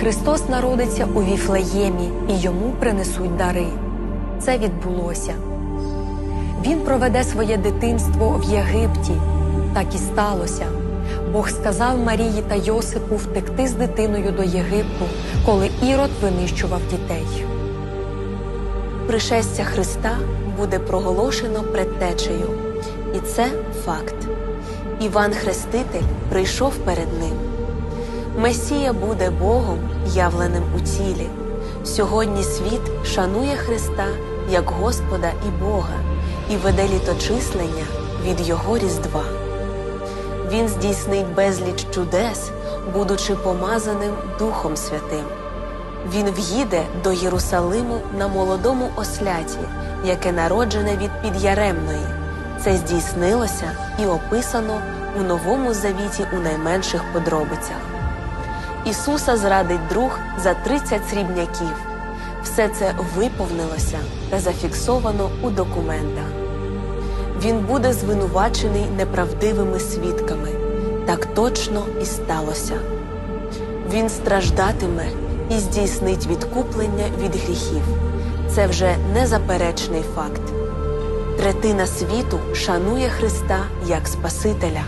Христос народиться у Віфлеємі і йому принесуть дари. Це відбулося. Він проведе своє дитинство в Єгипті. Так і сталося. Бог сказав Марії та Йосипу втекти з дитиною до Єгипту, коли Ірод винищував дітей. Пришестя Христа буде проголошено предтечею. І це факт. Іван Хреститель прийшов перед ним. Месія буде Богом, явленим у тілі. Сьогодні світ шанує Христа як Господа і Бога і веде літочислення від Його Різдва. Він здійснить безліч чудес, будучи помазаним Духом Святим. Він в'їде до Єрусалиму на молодому осляті, яке народжене від підяремної. Це здійснилося і описано у Новому Завіті у найменших подробицях. Ісуса зрадить друг за 30 срібняків. Все це виповнилося та зафіксовано у документах. Він буде звинувачений неправдивими свідками. Так точно і сталося. Він страждатиме і здійснить відкуплення від гріхів. Це вже незаперечний факт. Третина світу шанує Христа як Спасителя.